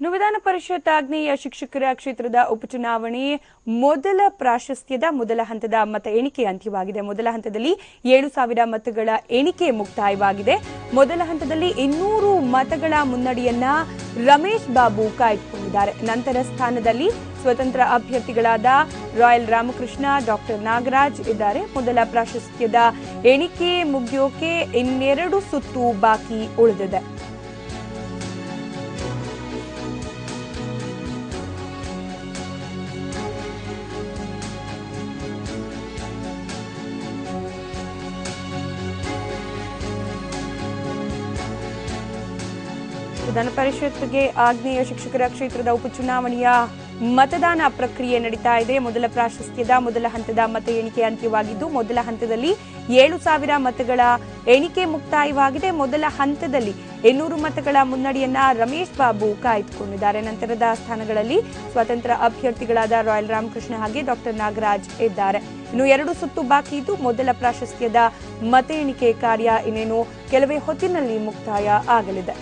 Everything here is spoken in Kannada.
ಇನ್ನು ವಿಧಾನ ಪರಿಷತ್ ಆಗ್ನೇಯ ಶಿಕ್ಷಕರ ಕ್ಷೇತ್ರದ ಉಪಚುನಾವಣೆ ಮೊದಲ ಪ್ರಾಶಸ್ತ್ಯದ ಮೊದಲ ಹಂತದ ಮತ ಎಣಿಕೆ ಅಂತ್ಯವಾಗಿದೆ. ಮೊದಲ ಹಂತದಲ್ಲಿ ಏಳು ಸಾವಿರ ಮತಗಳ ಎಣಿಕೆ ಮುಕ್ತಾಯವಾಗಿದೆ. ಮೊದಲ ಹಂತದಲ್ಲಿ ಇನ್ನೂರು ಮತಗಳ ಮುನ್ನಡೆಯನ್ನ ರಮೇಶ್ ಬಾಬು ಕಾಯ್ದುಕೊಂಡಿದ್ದಾರೆ. ನಂತರ ಸ್ಥಾನದಲ್ಲಿ ಸ್ವತಂತ್ರ ಅಭ್ಯರ್ಥಿಗಳಾದ ರಾಯಲ್ ರಾಮಕೃಷ್ಣ, ಡಾಕ್ಟರ್ ನಾಗರಾಜ್ ಇದ್ದಾರೆ. ಮೊದಲ ಪ್ರಾಶಸ್ತ್ಯದ ಎಣಿಕೆ ಮುಗಿಯೋಕೆ ಇನ್ನೆರಡು ಸುತ್ತು ಬಾಕಿ ಉಳಿದಿದೆ. ವಿಧಾನ ಪರಿಷತ್ಗೆ ಆಗ್ನೇಯ ಶಿಕ್ಷಕರ ಕ್ಷೇತ್ರದ ಉಪಚುನಾವಣೆಯ ಮತದಾನ ಪ್ರಕ್ರಿಯೆ ನಡೀತಾ ಇದೆ. ಮೊದಲ ಪ್ರಾಶಸ್ತ್ಯದ ಮೊದಲ ಹಂತದ ಮತ ಎಣಿಕೆ ಅಂತ್ಯವಾಗಿದ್ದು, ಮೊದಲ ಹಂತದಲ್ಲಿ ಏಳು ಸಾವಿರ ಮತಗಳ ಎಣಿಕೆ ಮುಕ್ತಾಯವಾಗಿದೆ. ಮೊದಲ ಹಂತದಲ್ಲಿ ಇನ್ನೂರು ಮತಗಳ ಮುನ್ನಡೆಯನ್ನ ರಮೇಶ್ ಬಾಬು ಕಾಯ್ದುಕೊಂಡಿದ್ದಾರೆ. ನಂತರದ ಸ್ಥಾನಗಳಲ್ಲಿ ಸ್ವತಂತ್ರ ಅಭ್ಯರ್ಥಿಗಳಾದ ರಾಯಲ್ ರಾಮಕೃಷ್ಣ ಹಾಗೆ ಡಾಕ್ಟರ್ ನಾಗರಾಜ್ ಇದ್ದಾರೆ. ಇನ್ನು ಎರಡು ಸುತ್ತು ಬಾಕಿ ಇದ್ದು, ಮೊದಲ ಪ್ರಾಶಸ್ತ್ಯದ ಮತ ಎಣಿಕೆ ಕಾರ್ಯ ಇನ್ನೇನು ಕೆಲವೇ ಹೊತ್ತಿನಲ್ಲಿ ಮುಕ್ತಾಯ ಆಗಲಿದೆ.